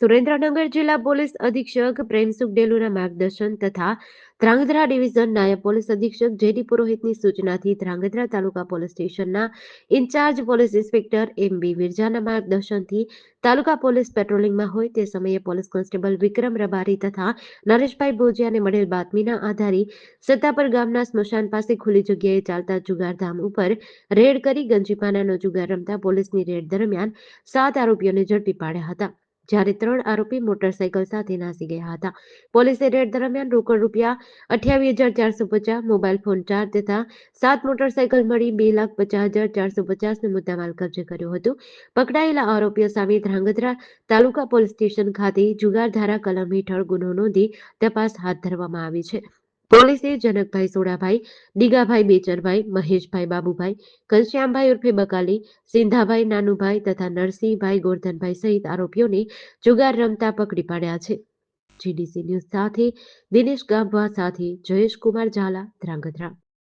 સુરેન્દ્રનગર જિલ્લા પોલીસ અધિક્ષક પ્રેમસુખ ડેલુના માર્ગદર્શન તથા ધ્રાંગધ્રા ડિવિઝન નાયબ પોલીસ અધિક્ષક જેડી પુરોહિતની સૂચનાથી ધ્રાંગધ્રા તાલુકા પોલીસ સ્ટેશનના incharge police inspector M B વિરજાના માર્ગદર્શનથી તાલુકા પોલીસ પેટ્રોલિંગમાં હોય તે સમયે પોલીસ કોન્સ્ટેબલ વિક્રમ રબારી તથા નરેશભાઈ ભોજિયાને મળેલ બાતમીના આધારે સત્તાપર ગામના સ્મશાન પાસે ખુલ્લી જગ્યાએ ચાલતા જુગારધામ ઉપર રેડ કરી ગંજીપાનાનો જુગાર રમતા પોલીસની રેડ દરમિયાન સાત આરોપીઓને ઝડપી પાડ્યા હતા. જ્યારે ત્રણ આરોપી મોટરસાયકલ સાથે નાસી ગયા હતા. પોલીસે રેડ દરમિયાન રોકડ રૂપિયા અઠ્યાવીસ હજાર ચારસો પચાસ મોબાઈલ ફોન ચાર તથા સાત મોટરસાયકલ મળી બે લાખ પચાસ હજાર ચારસો પચાસનો મુદ્દામાલ કબજે કર્યો હતો. પકડાયેલા આરોપીઓ સામે ધ્રાંગધ્રા તાલુકા પોલીસ સ્ટેશન ખાતે જુગાર ધારા કલમ હેઠળ ગુનો નોંધી તપાસ હાથ ધરવામાં આવી છે. પોલીસે જનકભાઈ સોડાભાઈ ડીગાભાઈ બેચરભાઈ મહેશભાઈ બાબુભાઈ, ઘનશ્યામભાઈ ઉર્ફે બકાલી, સિંધાભાઈ નાનુભાઈ તથા નરસિંહભાઈ ગોરધનભાઈ સહિત આરોપીઓને જુગાર રમતા પકડી પાડ્યા છે. જીડીસી ન્યૂઝ સાથે દિનેશ ગામવા સાથે જયેશ કુમાર ઝાલા, ધ્રાંગધ્રા.